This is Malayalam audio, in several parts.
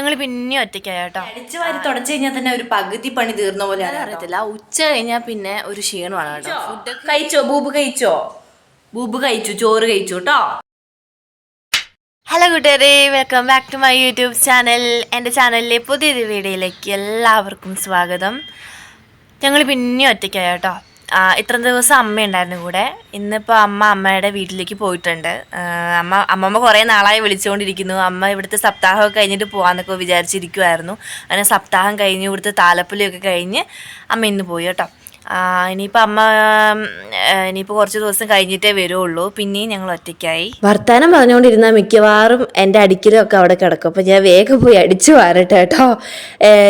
ഞങ്ങൾ പിന്നെ ഒറ്റയ്ക്കായ കേട്ടോ. അടിച്ചു വാരി തുടച്ചു കഴിഞ്ഞാൽ തന്നെ ഒരു പകുതി പണി തീർന്ന പോലെ. അറിയത്തില്ല. ഉച്ച കഴിഞ്ഞാൽ പിന്നെ ഒരു ക്ഷീണമാണ് കേട്ടോ. ഫുഡ് കഴിച്ചോ? ബൂബ് കഴിച്ചോ? ബൂബ് കഴിച്ചു. ചോറ് കഴിച്ചു കേട്ടോ. ഹലോ കൂട്ടുകാരെ welcome back to my YouTube channel എന്റെ ചാനലിലെ പുതിയൊരു വീഡിയോയിലേക്ക് എല്ലാവർക്കും സ്വാഗതം. ഞങ്ങൾ പിന്നെ ഒറ്റയ്ക്കായ കേട്ടോ. ആ, ഇത്രയും ദിവസം അമ്മ ഉണ്ടായിരുന്നു കൂടെ. ഇന്നിപ്പോൾ അമ്മ അമ്മയുടെ വീട്ടിലേക്ക് പോയിട്ടുണ്ട്. അമ്മ അമ്മമ്മ കുറേ നാളായി വിളിച്ചുകൊണ്ടിരിക്കുന്നു. അമ്മ ഇവിടുത്തെ സപ്താഹമൊക്കെ കഴിഞ്ഞിട്ട് പോകാമെന്നൊക്കെ വിചാരിച്ചിരിക്കുമായിരുന്നു അങ്ങനെ സപ്താഹം കഴിഞ്ഞ് ഇവിടുത്തെ താലപ്പൊലിയൊക്കെ കഴിഞ്ഞ് അമ്മ ഇന്ന് പോയി കേട്ടോ. ഇനിയിപ്പോൾ അമ്മ ഇനിയിപ്പോൾ കുറച്ച് ദിവസം കഴിഞ്ഞിട്ടേ വരുള്ളൂ. പിന്നെയും ഞങ്ങൾ ഒറ്റയ്ക്കായി. വർത്താനം പറഞ്ഞുകൊണ്ടിരുന്ന മിക്കവാറും എന്റെ അടിക്കലൊക്കെ അവിടെ കിടക്കും. അപ്പം ഞാൻ വേഗം പോയി അടിച്ചു വാരട്ടെ കേട്ടോ.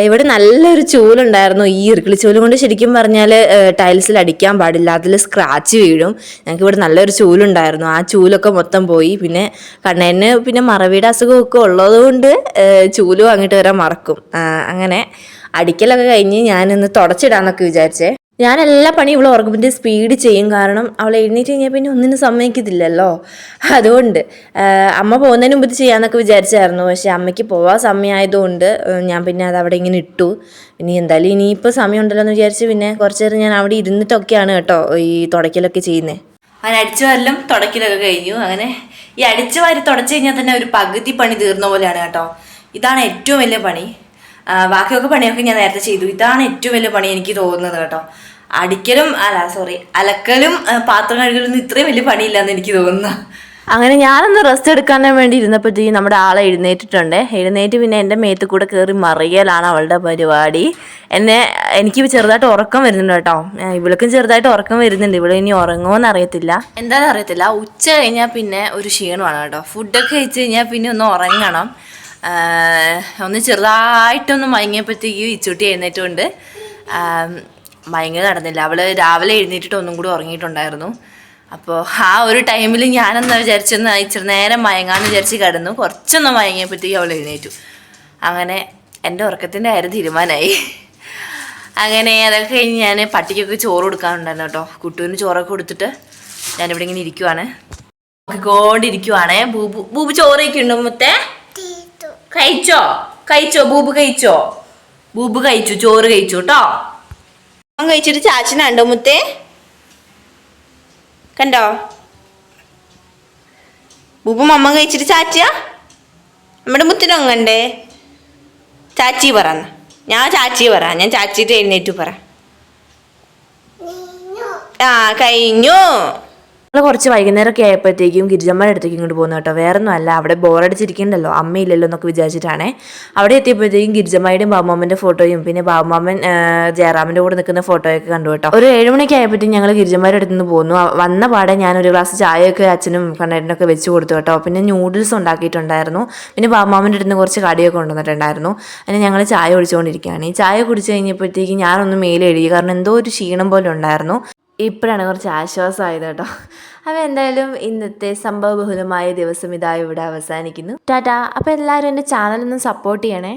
ഇവിടെ നല്ലൊരു ചൂലുണ്ടായിരുന്നു. ഈ ഇറുക്കിളി ചൂൽ കൊണ്ട് ശരിക്കും പറഞ്ഞാൽ ടൈൽസിൽ അടിക്കാൻ പാടില്ല. അതിൽ സ്ക്രാച്ച് വീഴും. ഞങ്ങൾക്ക് ഇവിടെ നല്ലൊരു ചൂലുണ്ടായിരുന്നു. ആ ചൂലൊക്കെ മൊത്തം പോയി. പിന്നെ കണ്ണേന് പിന്നെ മറവിയുടെ അസുഖമൊക്കെ ഉള്ളതുകൊണ്ട് ചൂൽ വാങ്ങിയിട്ട് വരാൻ മറക്കും. അങ്ങനെ അടിക്കലൊക്കെ കഴിഞ്ഞ് ഞാനിന്ന് തുടച്ചിടാന്നൊക്കെ വിചാരിച്ചേ. ഞാൻ എല്ലാ പണിയും ഇവിടെ ഉറക്കുമ്പോൾ സ്പീഡ് ചെയ്യും. കാരണം അവൾ എഴുന്നേറ്റ് കഴിഞ്ഞാൽ പിന്നെ ഒന്നിനും സമ്മതിക്കത്തില്ലല്ലോ. അതുകൊണ്ട് അമ്മ പോകുന്നതിന് മുമ്പ് ഇത് ചെയ്യാന്നൊക്കെ വിചാരിച്ചായിരുന്നു. പക്ഷേ അമ്മയ്ക്ക് പോവാൻ സമയമായതുകൊണ്ട് ഞാൻ പിന്നെ അത് അവിടെ ഇങ്ങനെ ഇട്ടു. ഇനി എന്തായാലും ഇനിയിപ്പോൾ സമയം ഉണ്ടല്ലോ എന്ന് വിചാരിച്ച് പിന്നെ കുറച്ച് നേരം ഞാൻ അവിടെ ഇരുന്നിട്ടൊക്കെയാണ് കേട്ടോ ഈ തുടയ്ക്കലൊക്കെ ചെയ്യുന്നത് അങ്ങനെ അടിച്ചു വരലും തുടക്കലൊക്കെ കഴിഞ്ഞു. അങ്ങനെ ഈ അടിച്ചു വാരി തുടച്ചു കഴിഞ്ഞാൽ തന്നെ ഒരു പകുതി പണി തീർന്ന പോലെയാണ് കേട്ടോ. ഇതാണ് ഏറ്റവും വലിയ പണി. ബാക്കിയൊക്കെ പണിയൊക്കെ ഞാൻ നേരത്തെ ചെയ്തു. ഇതാണ് ഏറ്റവും വലിയ പണി എനിക്ക് തോന്നുന്നത് കേട്ടോ. അടിക്കലും അല്ല സോറി അലക്കലും പാത്രം കഴുകലും ഇത്രയും വലിയ പണിയില്ലെന്ന് എനിക്ക് തോന്നുന്നു. അങ്ങനെ ഞാനൊന്ന് റെസ്റ്റ് എടുക്കാൻ വേണ്ടി ഇരുന്നപ്പോഴത്തേക്കും നമ്മുടെ ആളെ എഴുന്നേറ്റിട്ടുണ്ട്. എഴുന്നേറ്റ് പിന്നെ എന്റെ മേത്ത് കൂടെ കയറി മറിയലാണ് അവളുടെ പരിപാടി. എന്നെ എനിക്ക് ചെറുതായിട്ട് ഉറക്കം വരുന്നുണ്ട് കേട്ടോ. ഇവിളക്കും ഇവൾക്കും ചെറുതായിട്ട് ഉറക്കം വരുന്നുണ്ട്. ഇവൾ ഇനി ഉറങ്ങുമോന്ന് അറിയത്തില്ല. എന്താണെന്ന് അറിയത്തില്ല. ഉച്ച കഴിഞ്ഞാൽ പിന്നെ ഒരു ക്ഷീണമാണ് കേട്ടോ. ഫുഡൊക്കെ കഴിച്ച് കഴിഞ്ഞാൽ പിന്നെ ഒന്ന് ഉറങ്ങണം. ഒന്ന് ചെറുതായിട്ടൊന്ന് മയങ്ങിയപ്പോഴത്തേക്ക് ഇച്ചുട്ടി എഴുന്നേറ്റുകൊണ്ട് മയങ്ങ നടന്നില്ല. അവൾ രാവിലെ എഴുന്നേറ്റിട്ട് ഒന്നും കൂടി ഉറങ്ങിയിട്ടുണ്ടായിരുന്നു. അപ്പോൾ ആ ഒരു ടൈമിൽ ഞാനെന്ന് വിചാരിച്ചെന്ന് ഇച്ചിരി നേരം മയങ്ങാന്ന് വിചാരിച്ച് കിടന്നു. കുറച്ചൊന്ന് മയങ്ങിയപ്പോഴത്തേക്ക് അവൾ എഴുന്നേറ്റു. അങ്ങനെ എന്റെ ഉറക്കത്തിന്റെ കാര്യം തീരുമാനമായി അങ്ങനെ അതൊക്കെ കഴിഞ്ഞ് ഞാൻ പട്ടിക്കൊക്കെ ചോറ് കൊടുക്കാനുണ്ടായിരുന്നു കേട്ടോ. കുട്ടുവിന് ചോറൊക്കെ കൊടുത്തിട്ട് ഞാനിവിടെ ഇങ്ങനെ ഇരിക്കുവാണ്. നോക്കിക്കൊണ്ടിരിക്കുവാണേ. ബൂബു ബൂബു ചോറ് കഴിക്കുന്നുണ്ടോ മുത്തേ? കഴിച്ചോ? കഴിച്ചോ? ബൂബ് കഴിച്ചോ? ബൂബ് കഴിച്ചു ചോറ് കഴിച്ചു കേട്ടോ. അവൻ കഴിച്ചിട്ട് ചാച്ചനുണ്ടോ മുത്തേ? കണ്ടോ? ബൂബ് മമ്മ കഴിച്ചിട്ട് ചാച്ചിയാ? നമ്മുടെ മുത്തിനൊങ്ങണ്ടേ ചാച്ചി പറ ഞാൻ ചാച്ചി പറ ഞാൻ ചാച്ചിട്ട് എഴുന്നേറ്റ് പറ. ആ കഴിഞ്ഞു. ഞങ്ങൾ കുറച്ച് വൈകുന്നേരമൊക്കെ ആയപ്പോഴത്തേക്കും ഗിരിജമ്മയുടെ അടുത്തേക്ക് ഇങ്ങോട്ട് പോകുന്നു കേട്ടോ. വേറെ ഒന്നും അല്ല അവിടെ ബോറടിച്ചിരിക്കണ്ടല്ലോ അമ്മയില്ലല്ലോ എന്നൊക്കെ വിചാരിച്ചിട്ടാണ്. അവിടെ എത്തിയപ്പോഴത്തേക്കും ഗിരിജമ്മയുടെയും ബാബുമാമന്റെ ഫോട്ടോയും പിന്നെ ബാബുമാമൻ ജയറാമിന്റെ കൂടെ നിൽക്കുന്ന ഫോട്ടോയൊക്കെ കണ്ടു കേട്ടോ. ഒരു ഏഴ് മണിക്ക് ആയപ്പോഴത്തേക്കും ഞങ്ങൾ ഗിരിജമ്മയുടെ അടുത്ത് നിന്ന് പോന്നു. വന്ന പാടെ ഞാൻ ഒരു ഗ്ലാസ് ചായയൊക്കെ അച്ഛനും കണ്ണേട്ടനൊക്കെ വെച്ച് കൊടുത്തു കേട്ടോ. പിന്നെ ന്യൂഡിൽസ് ഉണ്ടാക്കിയിട്ടുണ്ടായിരുന്നു. പിന്നെ ബാബുമാമന്റെ അടുത്ത് കുറച്ച് കടിയൊക്കെ കൊണ്ടുവന്നിട്ടുണ്ടായിരുന്നു. അതിന് ഞങ്ങൾ ചായ കുടിച്ചുകൊണ്ടിരിക്കുകയാണ്. ഈ ചായ കുടിച്ച് കഴിഞ്ഞപ്പോഴത്തേക്കും ഞാനൊന്ന് മേലെ എഴുതി കാരണം എന്തോ ഒരു ക്ഷീണം പോലെ ഉണ്ടായിരുന്നു. ഇപ്പോഴാണ് കുറച്ച് ആശ്വാസമായത് കേട്ടോ. അപ്പോൾ എന്തായാലും ഇന്നത്തെ സംഭവബഹുലമായ ദിവസം ഇതാ ഇവിടെ അവസാനിക്കുന്നു. ടാറ്റാ അപ്പോൾ എല്ലാവരും എന്റെ ചാനലൊന്ന് സപ്പോർട്ട് ചെയ്യണേ.